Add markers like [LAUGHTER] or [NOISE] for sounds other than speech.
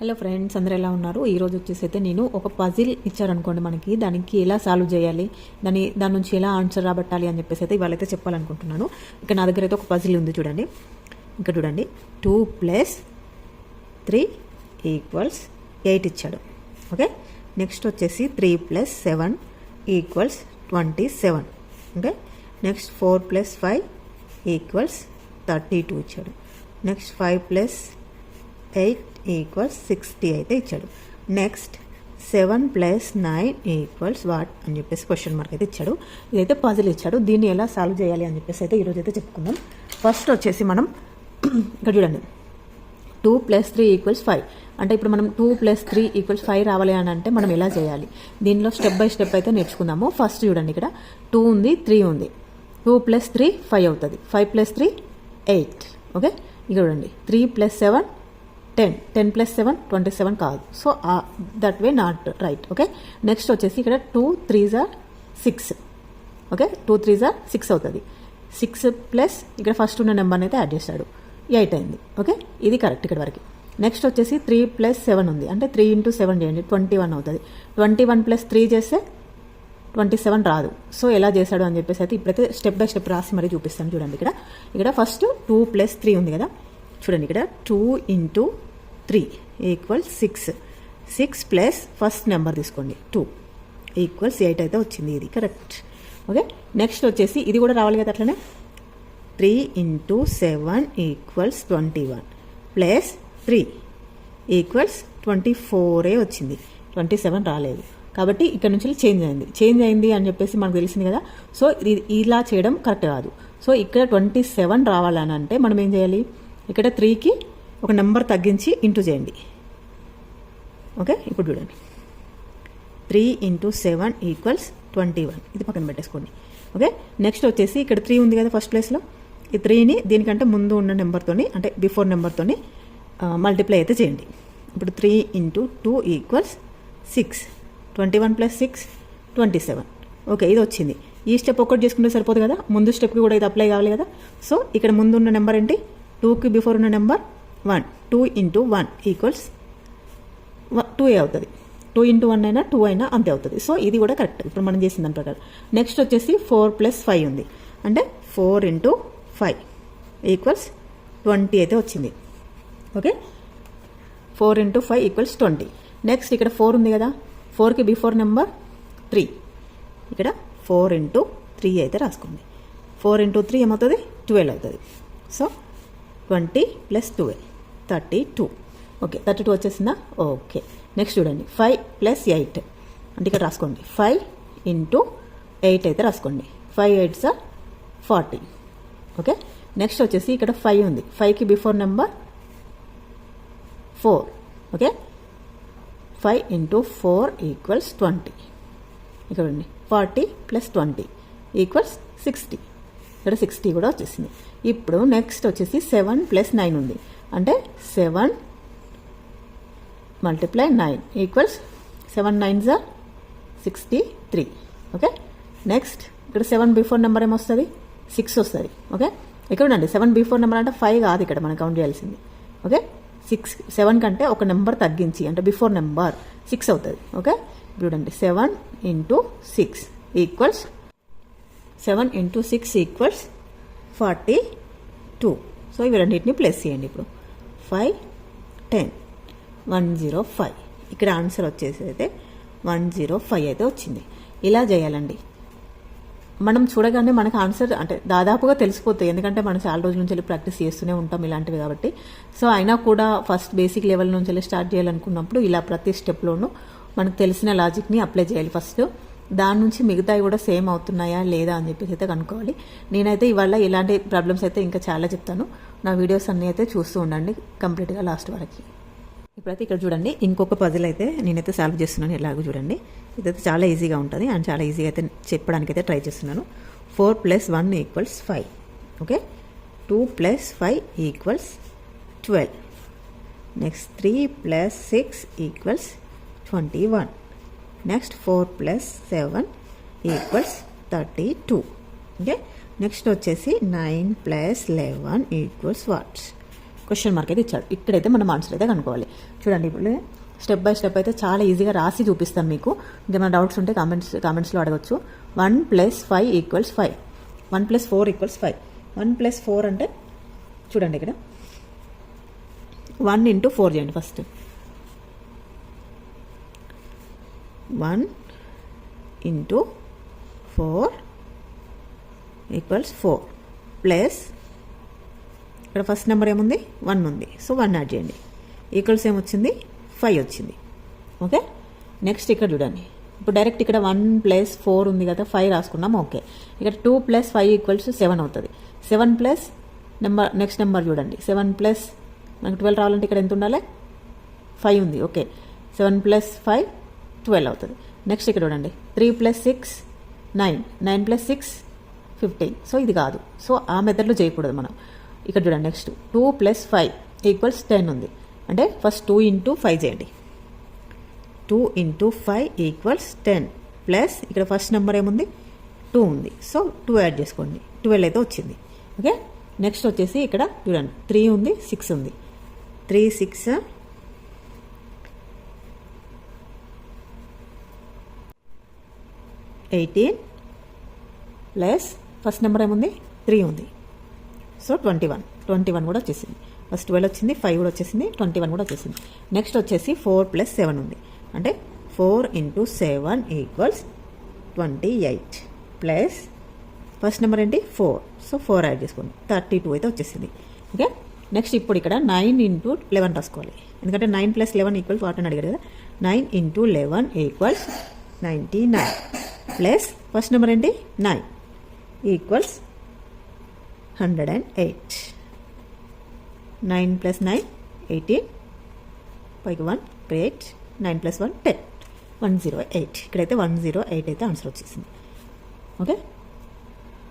Hello friends అందరు ఎలా ఉన్నారు? ఈరోజు వచ్చేసి అయితే నేను ఒక పజిల్ ఇచ్చారనుకోండి మనకి. దానికి ఎలా సాల్వ్ చేయాలి? దాని దాని నుంచి ఎలా ఆన్సర్ రాబట్టాలి అని చెప్పేసి అయితే ఇవాళ అయితే చెప్పాలనుకుంటున్నాను. ఇక్కడ నా దగ్గర అయితే ఒక పజిల్ ఉంది చూడండి. ఇక్కడ చూడండి. Two plus three equals eight ఇచ్చాడు. ఓకే నెక్స్ట్ వచ్చేసి three plus seven equals twenty seven okay next four plus five equals thirty two ఇచ్చాడు. Next five plus eight equals sixty అయితే ఇచ్చాడు. Next seven plus nine equals what అని చెప్పేసి question mark అయితే ఇచ్చాడు. ఇదైతే పజిల్ ఇచ్చాడు. దీన్ని ఎలా సాల్వ్ చేయాలి అని చెప్పేసి అయితే ఈరోజు అయితే చెప్పుకుందాం. ఫస్ట్ వచ్చేసి మనం [CLEARS THROAT] ఇక్కడ చూడండి. Two plus three equals five అంటే ఇప్పుడు మనం two plus three equals five రావాలి అని అంటే మనం ఎలా చేయాలి? దీనిలో స్టెప్ బై స్టెప్ అయితే నేర్చుకుందాము. ఫస్ట్ చూడండి ఇక్కడ. టూ ఉంది త్రీ ఉంది. టూ ప్లస్ త్రీ ఫైవ్ అవుతుంది. Five plus three eight okay ఇక్కడ చూడండి. Three plus seven ten ten plus seven twenty seven కాదు so that way not right okay next వచ్చేసి ఇక్కడ టూ త్రీ జార్ సిక్స్ ఓకే టూ త్రీ జార్ six అవుతుంది. Six plus ఇక్కడ ఫస్ట్ ఉన్న నెంబర్ని అయితే యాడ్ చేశాడు ఎయిట్ అయింది ఓకే ఇది కరెక్ట్ ఇక్కడ వరకు. నెక్స్ట్ వచ్చేసి త్రీ ప్లస్ సెవెన్ ఉంది. అంటే త్రీ ఇంటూ సెవెన్ చేయండి ట్వంటీ వన్ అవుతుంది. ట్వంటీ వన్ ప్లస్ త్రీ చేస్తే ట్వంటీ సెవెన్ రాదు. సో ఎలా చేశాడు అని చెప్పేసి అయితే ఇప్పుడైతే స్టెప్ బై స్టెప్ రాసి మరీ చూపిస్తాను చూడండి ఇక్కడ. ఇక్కడ ఫస్ట్ టూ ప్లస్ త్రీ ఉంది కదా. చూడండి ఇక్కడ two into three equal six. Six plus first number తీసుకోండి. టూ ఈక్వల్స్ ఎయిట్ అయితే వచ్చింది ఇది. కరెక్ట్. ఓకే? నెక్స్ట్ వచ్చేసి ఇది కూడా రావాలి కదా అట్లనే? Three into seven equals twenty one plus three equals twenty ఫోరే వచ్చింది. ట్వంటీ సెవెన్ రాలేదు. కాబట్టి ఇక్కడ నుంచి చేంజ్ అయింది. చేంజ్ అయింది అని చెప్పేసి మనకు తెలిసింది కదా? సో ఇది ఇలా చేయడం కరెక్ట్ కాదు. సో ఇక్కడ ట్వంటీ సెవెన్ రావాలని అంటే మనం ఏం చేయాలి? ఇక్కడ త్రీకి ఒక నెంబర్ తగ్గించి ఇంటూ చేయండి. ఓకే ఇప్పుడు చూడండి. Three into seven equals twenty one ఇది పక్కన పెట్టేసుకోండి. ఓకే నెక్స్ట్ వచ్చేసి ఇక్కడ త్రీ ఉంది కదా ఫస్ట్ ప్లేస్లో ఈ త్రీని దీనికంటే ముందు ఉన్న నెంబర్తోని అంటే బిఫోర్ నెంబర్తోని మల్టిప్లై అయితే చేయండి. ఇప్పుడు three into two equals six twenty one plus six twenty seven okay ఇది వచ్చింది. ఈ స్టెప్ ఒక్కటి చేసుకుంటే సరిపోదు కదా? ముందు స్టెప్కి కూడా ఇది అప్లై కావాలి కదా? సో ఇక్కడ ముందు ఉన్న నెంబర్ ఏంటి? టూకి బిఫోర్ ఉన్న number one. Two into one equals two ఏ అవుతుంది? టూ ఇంటూ వన్ అయినా టూ అయినా అంతే అవుతుంది. సో ఇది కూడా కరెక్ట్. ఇప్పుడు మనం చేసిన దాని ప్రకారం. నెక్స్ట్ వచ్చేసి ఫోర్ ప్లస్ ఫైవ్ ఉంది. అంటే four into five equals twenty అయితే వచ్చింది. Okay? Four into five equals twenty. Next ఇక్కడ ఫోర్ ఉంది కదా? ఫోర్కి బిఫోర్ నెంబర్ త్రీ ఇక్కడ ఫోర్ ఇంటూ త్రీ అయితే రాసుకోండి ఫోర్ ఇంటూ త్రీ ఏమవుతుంది? ట్వెల్వ్ అవుతుంది. So twenty plus twelve. Thirty two. Okay thirty two వచ్చేసిందా? ఓకే. నెక్స్ట్ చూడండి. Five plus eight. అంటే ఇక్కడ రాసుకోండి. ఫైవ్ ఇంటూ ఎయిట్ అయితే రాసుకోండి. Five eight sir forty. Okay? Next వచ్చేసి ఇక్కడ ఫైవ్ ఉంది. ఫైవ్కి before number four. Okay? Five into four equals twenty. ఇక్కడ forty plus twenty equals sixty. ఇక్కడ సిక్స్టీ కూడా వచ్చేసింది. ఇప్పుడు నెక్స్ట్ వచ్చేసి సెవెన్ ప్లస్ నైన్ ఉంది. అంటే seven multiply nine equals seven nine jar sixty three okay next ఇక్కడ సెవెన్ బిఫోర్ నెంబర్ ఏమొస్తుంది సిక్స్ వస్తుంది. ఓకే ఇక్కడ ఉండండి సెవెన్ బిఫోర్ నెంబర్ అంటే ఫైవ్ కాదు ఇక్కడ మనం కౌంట్ చేయాల్సింది. ఓకే సిక్స్ సెవెన్ కంటే ఒక నెంబర్ తగ్గించి అంటే బిఫోర్ నెంబర్ సిక్స్ అవుతుంది. ఓకే చూడండి seven into six equals seven into six equals forty two. So ఇవి రెండింటిని ప్లస్ చేయండి ఇప్పుడు. Five ten one zero five. ఇక్కడ ఆన్సర్ వచ్చేసి అయితే వన్ జీరో ఫైవ్ అయితే వచ్చింది. ఇలా చేయాలండి. మనం చూడగానే మనకు ఆన్సర్ అంటే దాదాపుగా తెలిసిపోతాయి. ఎందుకంటే మనం చాలా రోజుల నుంచి వెళ్ళి ప్రాక్టీస్ చేస్తూనే ఉంటాం ఇలాంటివి కాబట్టి. సో అయినా కూడా ఫస్ట్ బేసిక్ లెవెల్ నుంచి వెళ్ళి స్టార్ట్ చేయాలనుకున్నప్పుడు ఇలా ప్రతి స్టెప్లోనూ మనకు తెలిసిన లాజిక్ని అప్లై చేయాలి ఫస్ట్. దాని నుంచి మిగతావి కూడా సేమ్ అవుతున్నాయా లేదా అని చెప్పేసి అయితే కనుక్కోవాలి. నేనైతే ఇవాళ ఇలాంటి ప్రాబ్లమ్స్ అయితే ఇంకా చాలా చెప్తాను. నా వీడియోస్ అన్నీ అయితే చూస్తూ ఉండండి కంప్లీట్గా లాస్ట్ వరకు. ఇప్పుడైతే ఇక్కడ చూడండి ఇంకొక పజిల్ అయితే నేనైతే సాల్వ్ చేస్తున్నాను. ఎలాగో చూడండి. ఇదైతే చాలా ఈజీగా ఉంటుంది అండ్ చాలా ఈజీగా అయితే చెప్పడానికి అయితే ట్రై చేస్తున్నాను. Four plus one equals five okay two plus five equals twelve next three plus six equals twenty one next four plus seven equals thirty two okay next వచ్చేసి nine plus eleven equals what's question mark అయితే ఇచ్చాడు. ఇక్కడైతే మనం answer అయితే కనుక్కోవాలి. చూడండి ఇప్పుడు step by step అయితే చాలా ఈజీగా రాసి చూపిస్తాను మీకు. ఇంకేమైనా డౌట్స్ ఉంటే కామెంట్స్ కామెంట్స్లో అడగచ్చు. One plus five equals five one plus four equals five one plus four అంటే చూడండి ఇక్కడ. వన్ ఇంటూ ఫోర్ చేయండి first one into four equals four plus ఇక్కడ ఫస్ట్ నెంబర్ ఏముంది? వన్ ఉంది. సో వన్ యాడ్ చేయండి. ఈక్వల్స్ ఏమొచ్చింది ఫైవ్ వచ్చింది. ఓకే నెక్స్ట్ ఇక్కడ చూడండి. ఇప్పుడు డైరెక్ట్ ఇక్కడ వన్ ప్లస్ ఫోర్ ఉంది కదా ఫైవ్ రాసుకున్నాం. ఓకే ఇక్కడ two plus five equals seven అవుతుంది. Seven plus number next number చూడండి. సెవెన్ ప్లస్ మనకు ట్వెల్వ్ రావాలంటే ఇక్కడ ఎంత ఉండాలి? ఫైవ్ ఉంది. Okay seven plus five twelve అవుతుంది. నెక్స్ట్ ఇక్కడ చూడండి. Three plus six nine nine plus six fifteen so ఇది కాదు. సో ఆ మెథడ్లో చేయకూడదు మనం. ఇక్కడ చూడండి next two plus five equals ten ఉంది. అంటే ఫస్ట్ టూ ఇంటూ ఫైవ్ చేయండి. Two into five equals ten plus ఇక్కడ ఫస్ట్ నెంబర్ ఏముంది? టూ ఉంది. సో టూ యాడ్ చేసుకోండి. ట్వెల్వ్ అయితే వచ్చింది. ఓకే నెక్స్ట్ వచ్చేసి ఇక్కడ చూడండి. త్రీ ఉంది సిక్స్ ఉంది. Three six eighteen plus first number ఏముంది? త్రీ ఉంది. So twenty one twenty one కూడా వచ్చేసింది. ఫస్ట్ ట్వెల్వ్ వచ్చింది ఫైవ్ కూడా వచ్చేసింది ట్వంటీ వన్ కూడా వచ్చేసింది. నెక్స్ట్ వచ్చేసి ఫోర్ ప్లస్ సెవెన్ ఉంది. అంటే four into seven equals twenty eight plus first number ఏంటి? ఫోర్ సో ఫోర్ యాడ్ చేసుకోండి. థర్టీ టూ అయితే వచ్చేసింది. ఓకే నెక్స్ట్ ఇప్పుడు ఇక్కడ నైన్ ఇంటూ లెవెన్ రాసుకోవాలి. ఎందుకంటే nine plus eleven equal forty అని అడిగారు కదా? Nine into eleven equals ninety nine plus first number ఏంటి? Nine equals hundred and eight nine plus nine eighteen పైకి one eight nine plus one ten one zero eight ఇక్కడైతే one zero eight అయితే answer వచ్చేసింది. Okay